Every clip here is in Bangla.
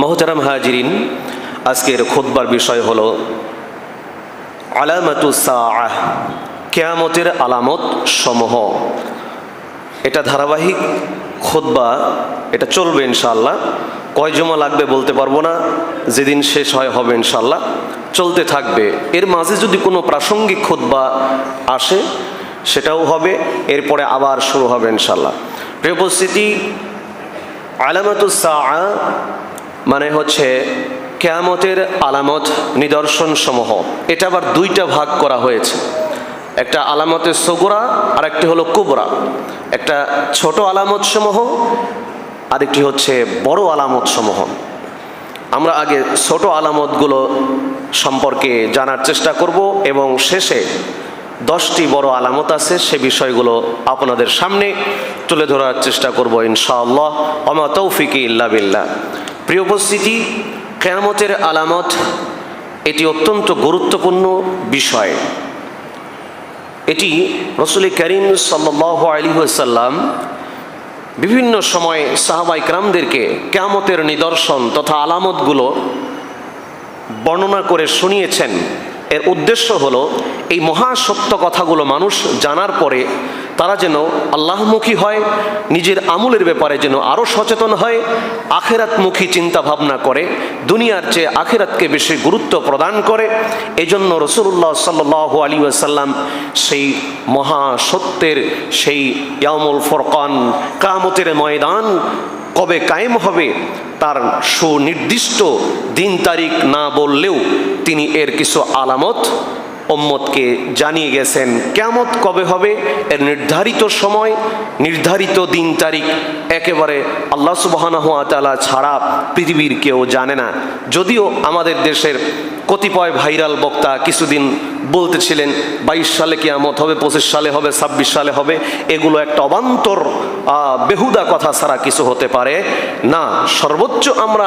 মহতারাম হাজিরিন, আজকের খোদবার বিষয় হলো আলামাতু সাআহ, কেয়ামতের আলামত সমূহ। এটা ধারাবাহিক খোদবা এটা চলবে ইনশাল্লাহ কয় জমা লাগবে বলতে পারব না, যেদিন শেষ হয় হবে ইনশাল্লাহ চলতে থাকবে। এর মাঝে যদি কোনো প্রাসঙ্গিক খোদবা আসে, সেটাও হবে, এরপরে আবার শুরু হবে ইনশাল্লাহ প্রিয় উপস্থিতি আলামাতুসা মানে হচ্ছে কেয়ামতের আলামত নিদর্শন সমূহ এটা আবার দুইটা ভাগ করা হয়েছে। একটা আলামতে সগোরা আর একটি হলো কুবরা। একটা ছোট আলামত সমূহ আরেকটি হচ্ছে বড় আলামত সমূহ আমরা আগে ছোট আলামতগুলো সম্পর্কে জানার চেষ্টা করব এবং শেষে দশটি বড় আলামত আছে, সে বিষয়গুলো আপনাদের সামনে তুলে ধরার চেষ্টা করব ইনশাআল্লাহ। অমা তৌফিকি ইল্লা বিল্লাহ। প্রিয় উপস্থিতি, কেয়ামতের আলামত এটি অত্যন্ত গুরুত্বপূর্ণ বিষয়। এটি রসুল করিম সাল্লাহ আলী সাল্লাম বিভিন্ন সময়ে সাহাবাই ক্রামদেরকে কেয়ামতের নিদর্শন তথা আলামতগুলো বর্ণনা করে শুনিয়েছেন। এর উদ্দেশ্য হলো, এই মহাসত্য কথাগুলো মানুষ জানার পরে তারা যেন আল্লাহমুখী হয়, নিজের আমলের ব্যাপারে যেন আরও সচেতন হয়, আখেরাতমুখী চিন্তা ভাবনা করে, দুনিয়ার চেয়ে আখেরাতকে বেশি গুরুত্ব প্রদান করে। এজন্য রসুল্লাহ সাল্লাহ আলী আসাল্লাম সেই মহাসত্যের সেই ইয়ামুল ফরকান কামতের ময়দান কবে কায়েম হবে, তার সুনির্দিষ্ট দিন তারিখ না বললেও তিনি এর কিছু আলামত ওম্মতকে জানিয়ে গেছেন কেমত কবে হবে? এর নির্ধারিত সময়, নির্ধারিত দিন তারিখ একেবারে আল্লাহ সুবাহানা হাতালা ছাড়া পৃথিবীর কেউ জানে না। যদিও আমাদের দেশের কতিপয় ভাইরাল বক্তা কিছুদিন বলতেছিলেন, বাইশ সালে কেয়ামত হবে, পঁচিশ সালে হবে, ছাব্বিশ সালে হবে, এগুলো একটা অবান্তর বেহুদা কথা ছাড়া কিছু হতে পারে না। সর্বোচ্চ আমরা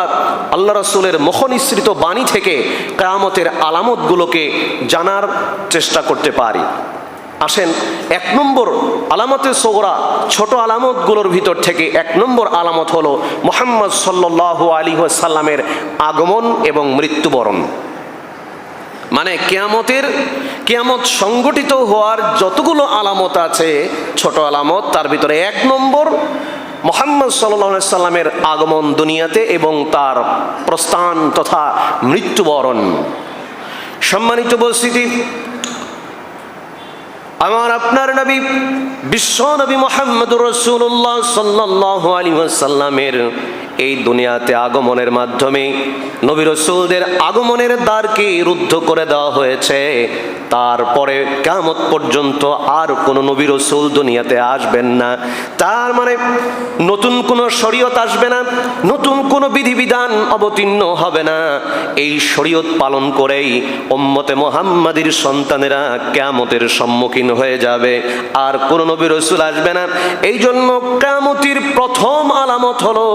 আল্লাহ রসুলের মখনিসৃত বাণী থেকে কেয়ামতের আলামতগুলোকে জানার চেষ্টা করতে পারি। আসেন, এক নম্বর আলামতে সোগরা ছোট আলামতগুলোর ভিতর থেকে এক নম্বর আলামত হলো মোহাম্মদ সাল্লাহ আলী সাল্লামের আগমন এবং মৃত্যুবরণ। মানে কেয়ামতের, কেয়ামত সংগঠিত হওয়ার যতগুলো আলামত আছে, ছোট আলামত, তার ভিতরে এক নম্বর মোহাম্মদ সাল্লা সাল্লামের আগমন দুনিয়াতে এবং তার প্রস্থান তথা মৃত্যুবরণ। সম্মানিত উপস্থিতি, আমার আপনার নবী, বিশ্ব নবী মোহাম্মদ রসুল্লাহ সাল্লাহ আলী সাল্লামের এই দুনিয়াতে আগমনের মাধ্যমে নবী রসুলদের আগমনের দ্বারকে রুদ্ধ করে দেওয়া হয়েছে। তারপরে কামত পর্যন্ত আর কোনো নবী রসুল দুনিয়াতে আসবেন না। তার মানে নতুন কোনো শরীয়ত আসবে না, নতুন কোনো বিধিবিধান অবতীর্ণ হবে না। এই শরীয়ত পালন করেই ওম্মতে মোহাম্মদীর সন্তানেরা কেমতের সম্মুখীন হয়ে যাবে। আর কোনো নবী রসুল আসবে না। এই জন্য কেমতির প্রথম আলামত হলো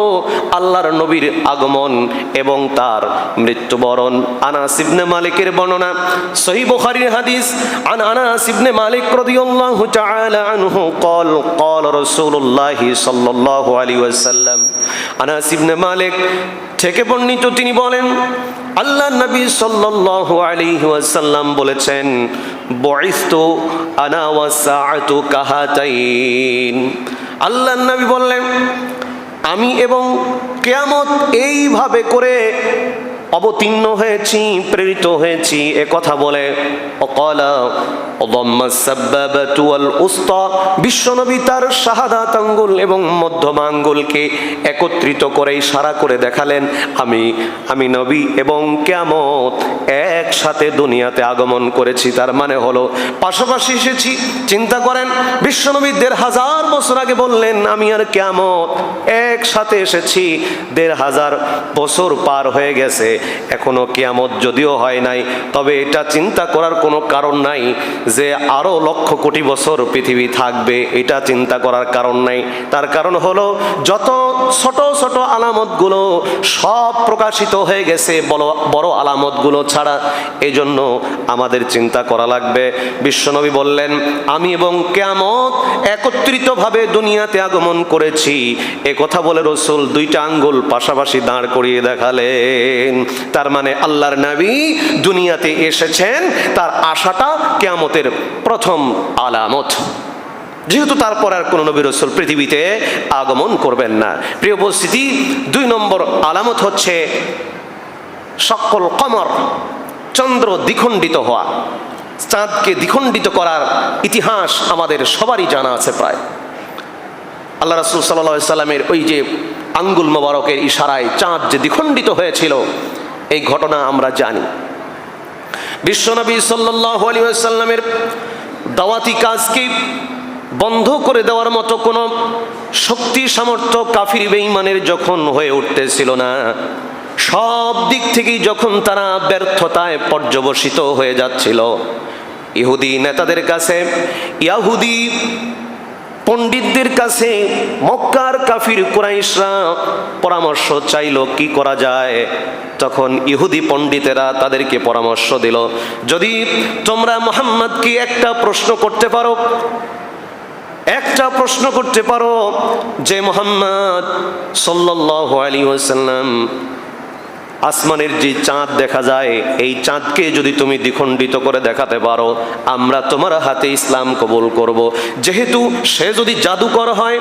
আল্লাহর নবীর আগমন এবং তার মৃত্যুবরণ আনাস ইবনে মালিকের বর্ণনা সহি বুখারীর হাদিস আন আনাস ইবনে মালিক রাদিয়াল্লাহু তাআলা আনহু قال قال رسول الله صلى الله عليه وسلم আনাস ইবনে মালিক থেকে বর্ণিত তিনি বলেন আল্লাহ নবী সাল্লাল্লাহু আলাইহি ওয়াসাল্লাম বলেছেন বয়স্তু আনা ওয়াসাআতু কাহাতাইন আল্লাহ নবী বললেন আমি এবং কেয়ামত এইভাবে করে অবতীর্ণ হয়েছি, প্রেরিত হয়েছি, এ কথা বলে, অকলা বিশ্বনবী তার শাহাদাত আঙ্গুল এবং মধ্যম আঙ্গুলকে একত্রিত করে ইশারা করে দেখালেন, আমি আমি নবী এবং কেমত একসাথে দুনিয়াতে আগমন করেছি, তার মানে হলো, পাশাপাশি এসেছি, চিন্তা করেন, বিশ্বনবী দেড় হাজার বছর আগে বললেন, আমি আর কেমত একসাথে এসেছি, দেড় হাজার বছর পার হয়ে গেছে এখনও কেয়ামত যদিও হয় নাই, তবে এটা চিন্তা করার কোনো কারণ নাই যে আরও লক্ষ কোটি বছর পৃথিবী থাকবে, এটা চিন্তা করার কারণ নাই। তার কারণ হলো, যত ছোট ছোট আলামতগুলো সব প্রকাশিত হয়ে গেছে, বড় বড় আলামতগুলো ছাড়া এই জন্য আমাদের চিন্তা করা লাগবে। বিশ্বনবী বললেন, আমি এবং কেয়ামত একত্রিতভাবে দুনিয়াতে আগমন করেছি। এ কথা বলে রসুল দুইটা আঙ্গুল পাশাপাশি দাঁড় করিয়ে দেখালেন। তার মানে আল্লাহর নবী দুনিয়াতে এসেছেন, তার আশাটা কেয়ামতের প্রথম আলামত। যেহেতু তারপর আর কোনো নবী রসুল পৃথিবীতে আগমন করবেন না। প্রিয় উপস্থিতি, দুই নম্বর আলামত হচ্ছে সকল কমর চন্দ্র দ্বিখণ্ডিত হওয়া। চাঁদকে দ্বিখণ্ডিত করার ইতিহাস আমাদের সবারই জানা আছে প্রায়। আল্লাহ রাসুল সাল্লা সাল্লামের ওই যে আঙ্গুল মোবারকের ইশারায় চাঁদ যে দ্বিখণ্ডিত হয়েছিল এই ঘটনা আমরা জানি। বিশ্বনবী সাল্লাহ দাওয়াতি কাজকে বন্ধ করে দেওয়ার মতো কোনো শক্তি, সামর্থ্য কাফির বেঈমানের যখন হয়ে উঠতেছিল না, সব দিক থেকেই যখন তারা ব্যর্থতায় পর্যবসিত হয়ে যাচ্ছিল, ইহুদি নেতাদের কাছে, ইয়াহুদি পণ্ডিতদের কাছে মক্কার কাফির কুরাইশরা পরামর্শ চাইল, কি করা যায়? তখন ইহুদি পণ্ডিতেরা তাদেরকে পরামর্শ দিল, যদি তোমরা মোহাম্মদকে একটা প্রশ্ন করতে পারো, একটা প্রশ্ন করতে পারো যে মোহাম্মদ সাল্লাল্লাহু আলাইহি ওয়াসাল্লাম আসমানের যে চাঁদ দেখা যায়, এই চাঁদকে যদি তুমি দ্বিখণ্ডিত করে দেখাতে পারো, আমরা তোমার হাতে ইসলাম কবুল করব। যেহেতু সে যদি জাদুকর হয়,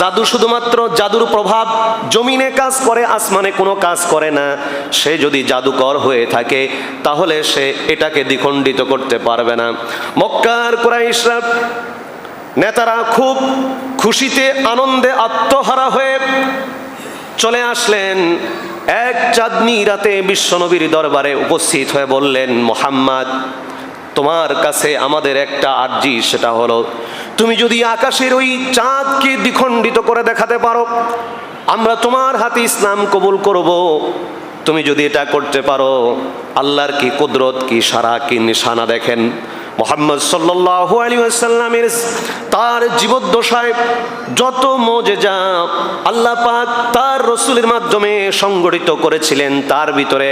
জাদু শুধুমাত্র জাদুর প্রভাব জমিনে কাজ করে, আসমানে কোনো কাজ করে না। সে যদি জাদুকর হয়ে থাকে, তাহলে সে এটাকে দ্বিখণ্ডিত করতে পারবে না। মক্কার কুরাইশরা নেতারা খুব খুশিতে, আনন্দে আত্মহারা হয়ে চলে আসলেন। এক চাঁদনি রাতে বিশ্বনবীর দরবারে উপস্থিত হয়ে বললেন, মোহাম্মদ, তোমার কাছে আমাদের একটা আর্জি, সেটা হলো, তুমি যদি আকাশের ওই চাঁদকে দ্বিখণ্ডিত করে দেখাতে পারো, আমরা তোমার হাতে ইসলাম কবুল করব। তুমি যদি এটা করতে পারো, আল্লাহর কি কুদরত, কি সারা, কি নিশানা দেখেন মোহাম্মদ সাল্লাহ আলী আসাল্লামের তার জীবদ্দশায় যত মজেজা আল্লাহ পাক তার রসুলের মাধ্যমে সংগঠিত করেছিলেন, তার ভিতরে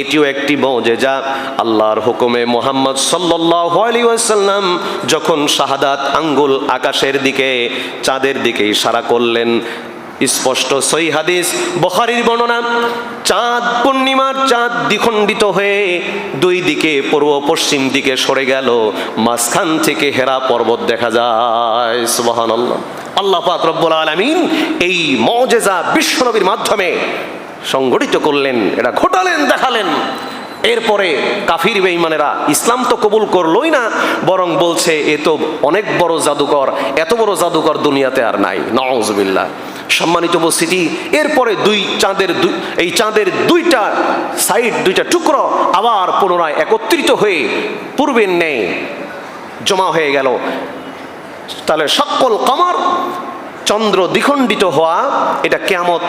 এটিও একটি মজেজা। আল্লাহর হুকুমে মোহাম্মদ সাল্লাহ আলী আসাল্লাম যখন শাহাদাত আঙ্গুল আকাশের দিকে, চাঁদের দিকে ইশারা করলেন স্পষ্ট সই হাদিস। বখারির বর্ণনা, চাঁদ পূর্ণিমার চাঁদ দ্বিখণ্ডিত হয়ে দুই দিকে পূর্ব পশ্চিম দিকে সরে গেল, মাঝখান থেকে হেরা পর্বত দেখা যায়। সুবাহান আল্লাহ আল্লাহ পাক রব্বুল আলমিন এই মজেজা বিশ্বনবীর মাধ্যমে সংগঠিত করলেন, এটা ঘটালেন, দেখালেন। এরপরে কাফির বেঈমানেরা ইসলাম তো কবুল করলোই না, বরং বলছে, এ তো অনেক বড় জাদুকর, এত বড় জাদুকর দুনিয়াতে আর নাই। নওয়াজবিল্লাহ সম্মানিত উপস্থিতি। এরপরে দুই চাঁদের এই চাঁদের দুইটা সাইড, দুইটা টুকরো আবার পুনরায় একত্রিত হয়ে পূর্বের ন্যায় জমা হয়ে গেল। তাহলে সকল কমর চন্দ্র দ্বিখণ্ডিত হওয়া, এটা কেয়ামত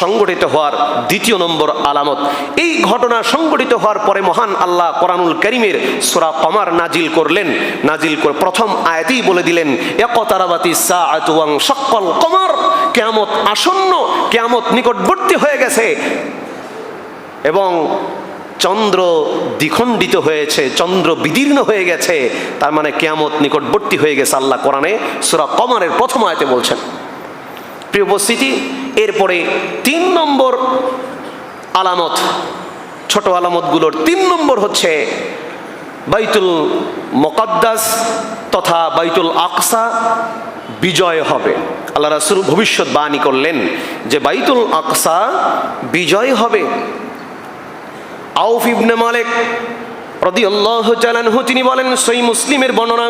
সংগঠিত হওয়ার দ্বিতীয় নম্বর আলামত। এই ঘটনা সংগঠিত হওয়ার পরে মহান আল্লাহ কোরআনুল করিমের সোরা কমার নাজিল করলেন। নাজিল করে প্রথম আয়াতেই বলে দিলেন, একতারাবাতি সাআতুয়াং সকল কমার কেয়ামত আসন্ন, কেয়ামত নিকটবর্তী হয়ে গেছে। এবং চন্দ্র দ্বিখণ্ডিত হয়েছে, চন্দ্র বিদীর্ণ হয়ে গেছে, তার মানে কেয়ামত নিকটবর্তী হয়ে গেছে আল্লাহ কোরআনে সুরা কমারের প্রথম আয়তে বলছেন। প্রিয় উপস্থিতি, এরপরে তিন নম্বর আলামত, ছোট আলামতগুলোর তিন নম্বর হচ্ছে বাইতুল মকদ্দাস তথা বাইতুল আকসা বিজয় হবে। আল্লাহ রাসুল ভবিষ্যৎবাণী করলেন যে বাইতুল আকসা বিজয় হবে। আউফ ইবনে মালিক রাদিয়াল্লাহু তাআলাহু তিনি বলেন সই মুসলিমের বর্ণনা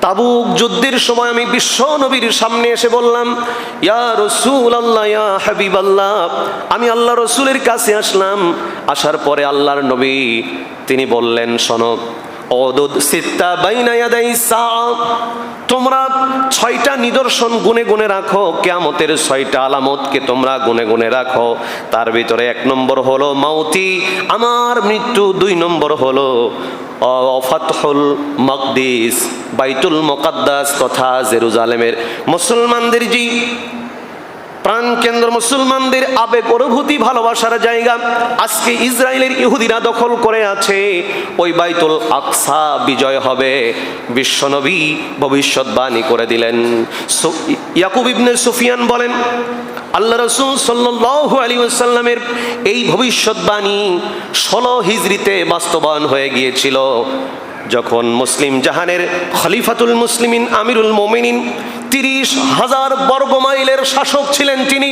তাবুক। যুদ্ধের সময় আমি বিশ্ব নবীর সামনে এসে বললাম, ইয়া রসুল আল্লাহ হাবিব আল্লাহ আমি আল্লাহ রসুলের কাছে আসলাম। আসার পরে আল্লাহর নবী তিনি বললেন, শোনো, অদুদ সিত্তা বাইনা ইয়াদাই সাআ। তোমরা ছয়টা নিদর্শন গুনে গুনে রাখো, কেয়ামতের ছয়টা আলামতকে তোমরা গুনে গুনে রাখো। তার ভিতরে এক নম্বর হলো মাউতি, আমার মৃত্যু দুই নম্বর হলো অফাতহুল মকদিস, বাইতুল মোকাদ্দাস তথা জেরুজালেমের মুসলমানদের জি। প্রাণ কেন্দ্র মুসলমানদের আবেগ, অনুভূতি, ভালোবাসার জায়গা আজকে ইসরায়েলের ইহুদিরা দখল করে আছে। ওই বাইতুল আকসা বিজয় হবে, বিশ্বনবী ভবিষ্যৎবাণী করে দিলেন। ইয়াকুব ইবনে সুফিয়ান বলেন, আল্লাহ রসুল সাল্লাল্লাহু আলী সাল্লামের এই ভবিষ্যৎবাণী ষোলো হিজরিতে বাস্তবায়ন হয়ে গিয়েছিল। যখন মুসলিম জাহানের খলিফাতুল মুসলিমিন আমিরুল মোমিনিন তিরিশ হাজার বর্গ মাইলের শাসক ছিলেন তিনি,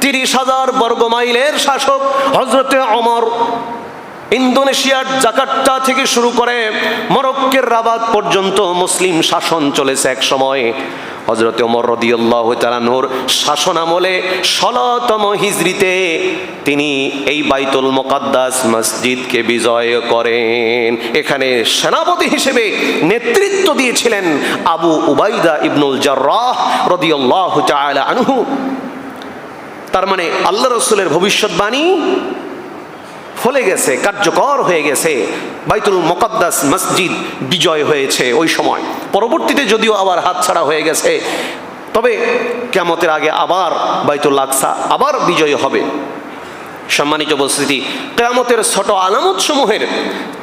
তিরিশ হাজার বর্গ মাইলের শাসক হজরতে অমর ইন্দোনেশিয়ার জাকার্তা থেকে শুরু করে মরক্কের রাবাদ পর্যন্ত মুসলিম শাসন চলেছে এক সময়। হজরত ওমর রদিউল্লাহ তালানোর শাসন আমলে ষোলতম হিজরিতে তিনি এই বাইতুল মোকাদ্দাস মসজিদকে বিজয় করেন। এখানে সেনাপতি হিসেবে নেতৃত্ব দিয়েছিলেন আবু উবাইদা ইবনুল জার্রাহ রদিউল্লাহ তাআলা আনহু। তার মানে আল্লাহ রসুলের ভবিষ্যৎবাণী ফলে গেছে, কার্যকর হয়ে গেছে। বাইতুল মোকাদ্দাস মসজিদ বিজয় হয়েছে ওই সময়। পরবর্তীতে যদিও আবার হাতছাড়া হয়ে গেছে, তবে কেমতের আগে আবার বাইতুল আকসা আবার বিজয় হবে। সম্মানিত উপস্থিতি, কেয়ামতের ছোট আলামত সমূহের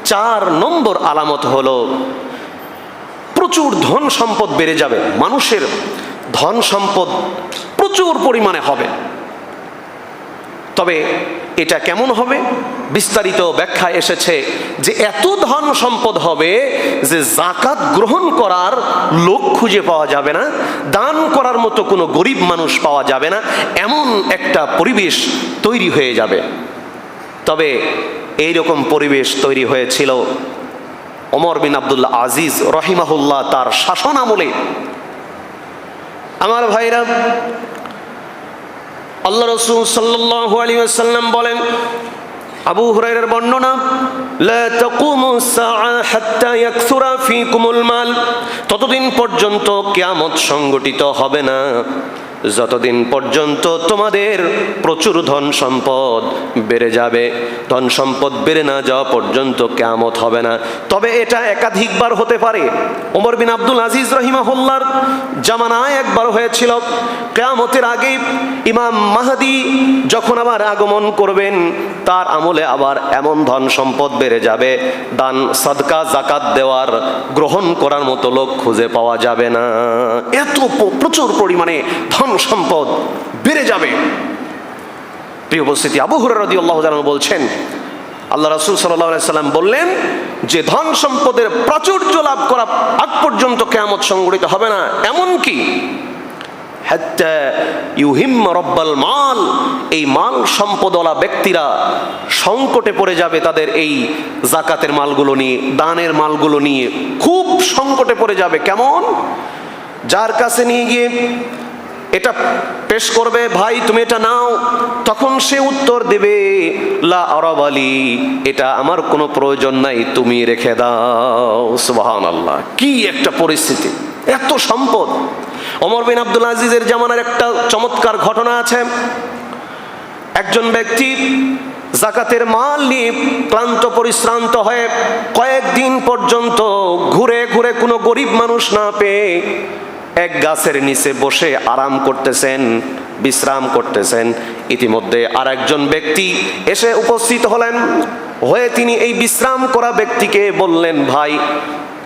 চার নম্বর আলামত হল, প্রচুর ধন সম্পদ বেড়ে যাবে, মানুষের ধন সম্পদ প্রচুর পরিমাণে হবে। তবে এটা কেমন হবে? বিস্তারিত ব্যাখ্যা এসেছে যে এত ধন সম্পদ হবে যে জাকাত গ্রহণ করার লোক খুঁজে পাওয়া যাবে না, দান করার মতো কোনো গরিব মানুষ পাওয়া যাবে না, এমন একটা পরিবেশ তৈরি হয়ে যাবে। তবে এই রকম পরিবেশ তৈরি হয়েছিল ওমর বিন আবদুল্লাহ আজিজ রহিমাহুল্লাহ তার শাসন আমলে। আমার ভাইরা আল্লাহ রসুল সাল্লাল্লাহু আলী আসাল্লাম বলেন, আবু হুরাইরের বর্ণনা ততদিন পর্যন্ত কেয়ামত সংগঠিত হবে না। যতদিন পর্যন্ত তোমাদের প্রচুর ধন সম্পদ বেড়ে যাবে, ধন সম্পদ বেড়ে না যাওয়া পর্যন্ত কেয়ামত হবে না। তবে এটা একাধিকবার হতে পারে। ওমর বিন আব্দুল আজিজ রহিমাহুল্লার জামানায় একবার হয়েছিল। কেয়ামতের আগে ইমাম মাহাদি যখন আবার আগমন করবেন, তার আমলে আবার এমন ধন সম্পদ বেড়ে যাবে। দান, সদকা, জাকাত দেওয়ার, গ্রহণ করার মতো লোক খুঁজে পাওয়া যাবে না। এত প্রচুর পরিমাণে ধন সম্পদ বেড়ে যাবে। প্রিয় উপস্থিতি, আবু হুরারদি আল্লাহ বলছেন, আল্লাহ রসুল সাল্লাম বললেন যে ধন সম্পদের প্রাচুর্য লাভ করা আগ পর্যন্ত কেয়ামত সংগঠিত হবে না। এমন কি? ইউহিম রব্বাল মাল, এই মাল সম্পদওয়ালা ব্যক্তিরা সংকটে পড়ে যাবে তাদের এই জাকাতের মালগুলো নিয়ে, দানের মালগুলো নিয়ে। খুব সংকটে পড়ে যাবে। কেমন? যার কাছে নিয়ে গিয়ে এটা পেশ করবে, ভাই, তুমি এটা নাও। তখন সে উত্তর দেবে, লা আরাবালি, এটা আমার কোনো প্রয়োজন নাই, তুমি রেখে দাও। সুবাহান আল্লাহ কি একটা পরিস্থিতি, এত সম্পদ। ওমর বিন আব্দুল আজিজের জামানার একটা চমৎকার ঘটনা আছে। একজন ব্যক্তি জাকাতের মাল নিয়ে ক্লান্ত, পরিশ্রান্ত হয়ে কয়েকদিন পর্যন্ত ঘুরে ঘুরে কোনো গরিব মানুষ না পেয়ে এক গাছের নিচে বসে আরাম করতেছেন, বিশ্রাম করতেছেন। ইতিমধ্যে আর একজন ব্যক্তি এসে উপস্থিত হলেন। হয়ে তিনি এই বিশ্রাম করা ব্যক্তিকে বললেন, ভাই,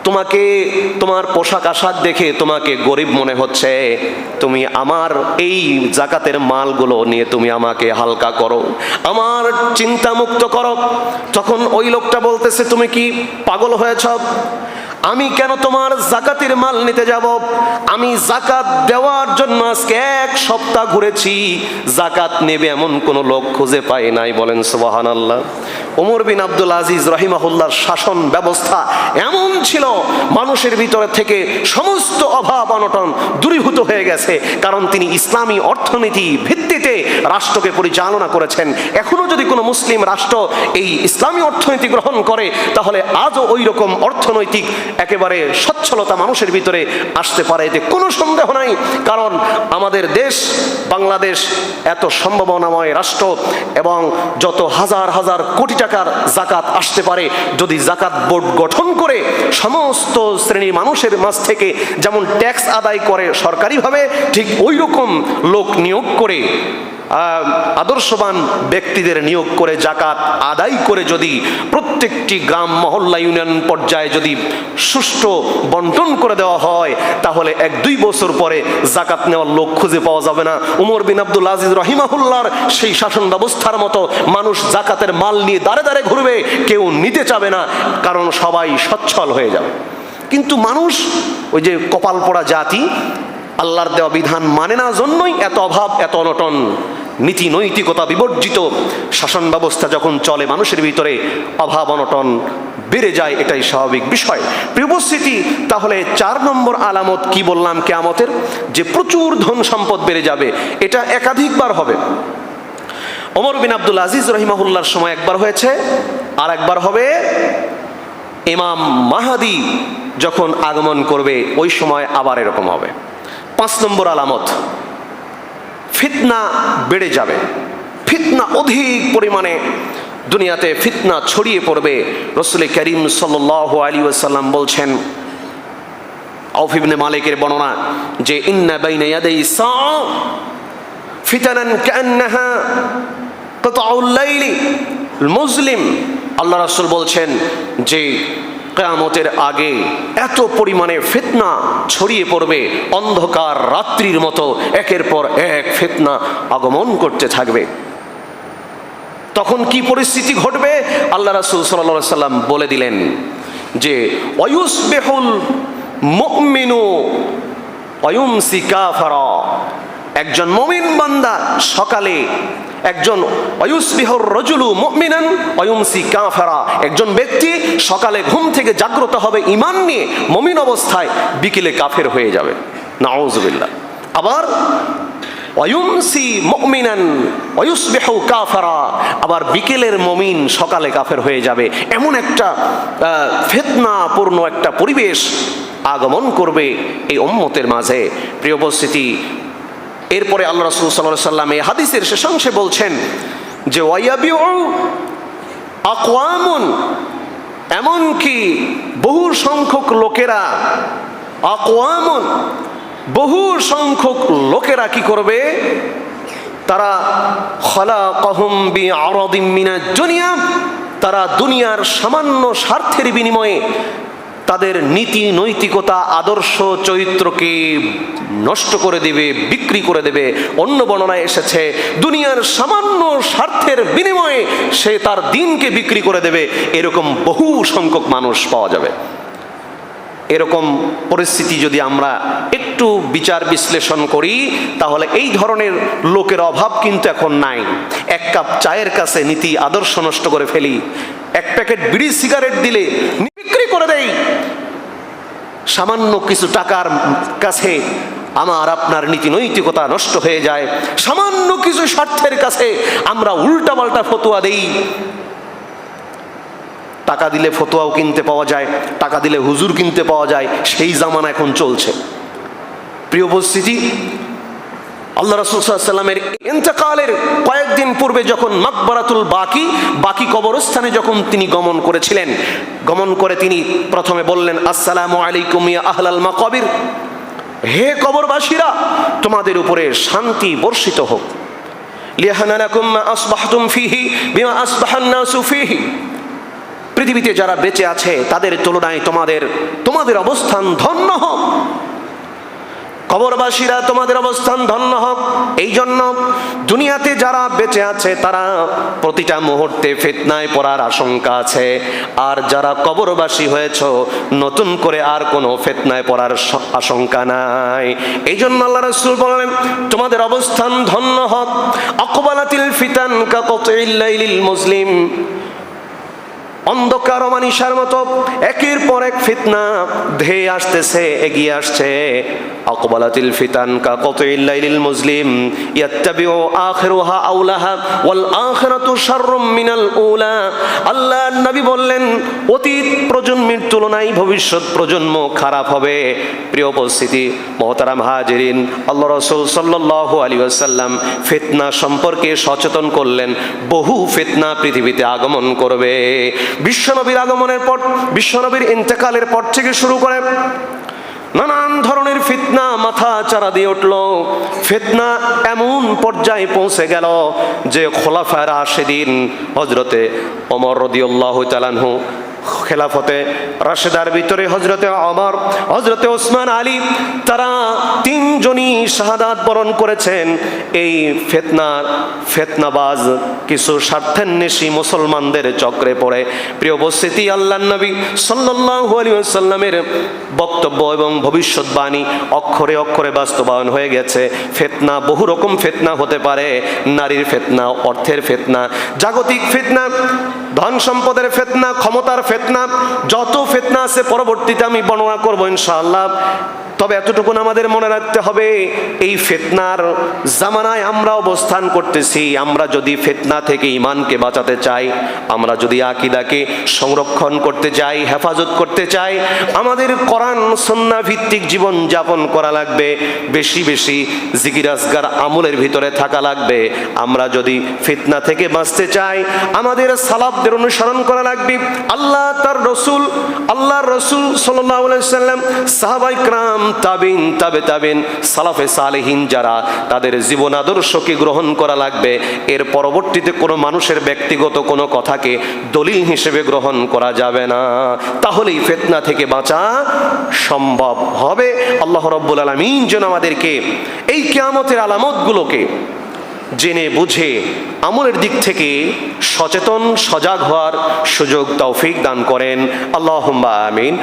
তোমাকে, তোমার পোশাক আশাক দেখে তোমাকে গরিব মনে হচ্ছে। তুমি আমার এই জাকাতের মালগুলো নিয়ে তুমি আমাকে হালকা করো। আমার চিন্তা মুক্ত করো। তখন ওই লোকটা বলতেছে, তুমি কি পাগল হয়েছ? আমি কেন তোমার জাকাতের মাল নিতে যাব? আমি জাকাত দেওয়ার জন্য আজকে এক সপ্তাহ ঘুরেছি। জাকাত নেবে এমন কোনো লোক খুঁজে পাই নাই, বলেন সুবাহান আল্লাহ ওমর বিন আব্দুল আজিজ রহিমাহুল্লার শাসন ব্যবস্থা এমন ছিল, মানুষের ভিতরে থেকে সমস্ত অভাব অনটন দূরীভূত হয়ে গেছে, কারণ তিনি ইসলামী অর্থনীতি ভিত্তিতে রাষ্ট্রকে পরিচালনা করেছেন। এখনও যদি কোনো মুসলিম রাষ্ট্র এই ইসলামী অর্থনীতি গ্রহণ করে, তাহলে আজও ওই রকম অর্থনৈতিক একেবারে সচ্ছলতা মানুষের ভিতরে আসতে পারে এতে কোনো সন্দেহ নাই। কারণ আমাদের দেশ, বাংলাদেশ এত সম্ভাবনাময় রাষ্ট্র এবং যত হাজার হাজার কোটি টাকার জাকাত আসতে পারে, যদি জাকাত বোর্ড গঠন করে সমস্ত শ্রেণির মানুষের মাঝ থেকে যেমন ট্যাক্স আদায় করে সরকারিভাবে, ঠিক ওই রকম লোক নিয়োগ করে আদর্শবান ব্যক্তিদের নিয়োগ করে, জাকাত আদায় করে যদি প্রত্যেকটি গ্রাম মহল্লা ইউনিয়ন পর্যায়ে যদি সুষ্ঠু বন্টন করে দেওয়া হয়, তাহলে এক দুই বছর পরে জাকাত নেওয়ার লোক খুঁজে পাওয়া যাবে না। উমর বিন আব্দুল আজিজ রহিমাহুল্লার সেই শাসন ব্যবস্থার মতো মানুষ জাকাতের মাল নিয়ে দাঁড়ে দাঁড়ে ঘুরবে, কেউ নিতে চাবে না, কারণ সবাই সচ্ছল হয়ে যাবে। কিন্তু মানুষ, ওই যে কপাল পড়া জাতি আল্লাহর দেওয়া বিধান মানে না জন্যই এত অভাব, এত অনটন। নীতি নৈতিকতা বিবর্জিত। শাসন ব্যবস্থা যখন চলে মানুষের ভিতরে, অভাব, অনটন বেড়ে যায়, এটাই স্বাভাবিক বিষয়। উপস্থিতি, তাহলে চার নম্বর আলামত কি বললাম কেয়ামতের? যে প্রচুর ধন সম্পদ বেড়ে যাবে, এটা একাধিকবার হবে। ওমর বিন আব্দুল আজিজ রহিমাহুল্লার সময় একবার হয়েছে আর একবার হবে। ইমাম মাহাদি যখন আগমন করবে, ওই সময় আবার এরকম হবে। পাঁচ নম্বর আলামত, ফিতনা বেড়ে যাবে। ফিতনা অধিক পরিমাণে দুনিয়াতে ফিতনা ছড়িয়ে পড়বে। রসুল করিম সাল আলী ওসাল্লাম বলছেন আউফিবনে মালিকের বর্ণনা যে, ইন্না বাইনা সা ফিতানান মুসলিম। আল্লাহ রাসূল বলছেন যে কেয়ামতের আগে এত পরিমাণে ফিতনা ছড়িয়ে পড়বে, অন্ধকার রাত্রির মতো একের পর এক ফিতনা আগমন করতে থাকবে। তখন কি পরিস্থিতি ঘটবে? আল্লাহ রাসূল আলাইহি সাল্লাম বলে দিলেন যে অয়ুসবিহুল মুমিনু অয়ুমসি কাফারা। একজন মমিন বান্দা সকালে একজন অয়ুসবিহর রজুলু মুমিনান অয়ুমসি কাফারা। একজন ব্যক্তি সকালে ঘুম থেকে জাগ্রত হবে ইমান নিয়ে মমিন অবস্থায় বিকেলে কাফের হয়ে যাবে। নাউজুবিল্লাহ। আবার অয়ুমসি মুমিনান অয়ুসবিহু কাফারা। আবার বিকেলের মমিন সকালে কাফের হয়ে যাবে। এমন একটা ফিতনাপূর্ণ একটা পরিবেশ আগমন করবে এই উম্মতের মাঝে। প্রিয় উপস্থিতি এরপরে আল্লাহ রসুল সাল্লাহ সাল্লাম এই হাদিসের শেষাংশে বলছেন যে ওয়াইয়াবিউ আকওয়ামুন এমনকি বহু সংখ্যক লোকেরা, আকওয়ামুন বহু সংখ্যক লোকেরা কি করবে? তারা খলা কহম বি আরদিম মিনা দুনিয়া, তারা দুনিয়ার সামান্য স্বার্থের বিনিময়ে তাদের নীতি নৈতিকতা, আদর্শ চরিত্রকে নষ্ট করে দেবে, বিক্রি করে দেবে। অন্য বর্ণনায় এসেছে, দুনিয়ার সামান্য স্বার্থের বিনিময়ে সে তার দিনকে বিক্রি করে দেবে। এরকম বহু সংখ্যক মানুষ পাওয়া যাবে। এরকম পরিস্থিতি যদি আমরা একটু বিচার বিশ্লেষণ করি, তাহলে এই ধরনের লোকের অভাব কিন্তু এখন নাই। এক কাপ চায়ের কাছে নীতি আদর্শ নষ্ট করে ফেলি। এক প্যাকেট বিড়ি সিগারেট দিলে বিক্রি করে দেই। সামান্য কিছু টাকার কাছে আমার আপনার নীতি নৈতিকতা নষ্ট হয়ে যায়। সামান্য কিছু স্বার্থের কাছে আমরা উল্টাপাল্টা ফতোয়া দেই। টাকা দিলে ফতোয়াও কিনতে পাওয়া যায়, টাকা দিলে হুজুর কিনতে পাওয়া যায়, সেই জামানা এখন চলছে। প্রিয় উপস্থিতি আল্লাহ রসুলামের ইন্তকালের কয়েকদিন পূর্বে যখন মাকবরাতুল বাকি বাকি কবরস্থানে যখন তিনি গমন করেছিলেন, গমন করে তিনি প্রথমে বললেন, আসসালামু আলাইকুম আহলাল মাকবির। হে কবরবাসীরা, তোমাদের উপরে শান্তি বর্ষিত হোক। মা পৃথিবীতে যারা বেঁচে আছে, তাদের তুলনায় তোমাদের তোমাদের অবস্থান ধন্য হোক। কবরবাসীরা তোমাদের অবস্থান ধন্য হোক। এই জন্য দুনিয়াতে যারা বেঁচে আছে, তারা প্রতিটা মুহূর্তে ফিতনায় পড়ার আশঙ্কা আছে। আর যারা কবরবাসী হয়েছ, নতুন করে আর কোনো ফিতনায় পড়ার আশঙ্কা নাই। এই জন্য আল্লাহ রসুল বললেন, তোমাদের অবস্থান ধন্য হোক। অকবালাতিল ফিতান কাকতিল লাইলিল মুসলিম। অন্ধকার অমানিসার মতো একের পর এক ফিতনা ধেয়ে আসতেছে, এগিয়ে আসছে। আকবালাতিল ফিতান কা কত ইল্লাইলিল মুসলিম ইয়াত্তাবিউ আখিরুহা আউলাহা ওয়াল আখিরাতু শাররুম মিনাল উলা। আল্লাহ নবী বললেন, অতীত প্রজন্মের তুলনায় ভবিষ্যৎ প্রজন্ম খারাপ হবে। প্রিয় উপস্থিতি, মহতারাম হাজিরিন, আল্লাহ রসুল সাল্লাল্লাহু আলাইহি ওয়াসাল্লাম ফিতনা সম্পর্কে সচেতন করলেন, বহু ফিতনা পৃথিবীতে আগমন করবে। বিশ্বনবীর আগমনের পর, বিশ্বনবীর ইন্তেকালের পর থেকে শুরু করে নানান ধরনের ফিতনা মাথা চারা দিয়ে উঠল। ফিতনা এমন পর্যায়ে পৌঁছে গেল যে খোলাফায়রা সেদিন হজরতে অমর রদিউল্লাহ তালানহু খেলাফতে রাশেদার ভিতরে হজরতে অমর হজরতে ওসমান আলী, তারা তিনজনই শাহাদাত বরণ করেছেন। এই ফেতনার ফেতনাবাজ কিছু স্বার্থান্বেষী মুসলমানদের চক্রে পড়ে। প্রিয় উপস্থিতি আল্লাহ নবী সাল্লাল্লাহু আলাইহি ওয়াসাল্লামের বক্তব্য এবং ভবিষ্যৎবাণী অক্ষরে অক্ষরে বাস্তবায়ন হয়ে গেছে। ফেতনা, বহু রকম ফেতনা হতে পারে। নারীর ফেতনা, অর্থের ফেতনা, জাগতিক ফেতনা, ধন সম্পদের ফেতনা, ক্ষমতার ফেতনা যত ফেতনা আছে পরবর্তীতে আমি বর্ণনা করব ইনশাআল্লাহ। তবে এতটুকুন আমাদের মনে রাখতে হবে, এই ফেতনার জামানায় আমরা অবস্থান করতেছি, আমরা যদি ফেতনা থেকে ইমানকে বাঁচাতে চাই, আমরা যদি আকিদাকে সংরক্ষণ করতে চাই, হেফাজত করতে চাই, আমাদের কোরআন সন্না ভিত্তিক জীবন যাপন করা লাগবে, বেশি বেশি জিকিরাজগার আমলের ভিতরে থাকা লাগবে। আমরা যদি ফিতনা থেকে বাঁচতে চাই, আমাদের সালাবদের অনুসরণ করা লাগবে, আল্লাহ তার রসুল, আল্লাহর রসুল সাল্লাম সাহাবাই ক্রাম, তাবিন, তাবে তাবিন, সালাফে সালেহীন যারা, তাদের জীবন আদর্শকে গ্রহণ করা লাগবে। এর পরবর্তীতে কোনো মানুষের ব্যক্তিগত কোনো কথাকে দলিল হিসেবে গ্রহণ করা যাবে না। তাহলেই ফেতনা থেকে বাঁচা সম্ভব হবে। আল্লাহ রব্বুল আলমিন যেন আমাদেরকে এই কেয়ামতের আলামতগুলোকে জেনে বুঝে আমলের দিক থেকে সচেতন সজাগ হওয়ার সুযোগ তৌফিক দান করেন। আল্লাহ আমিন।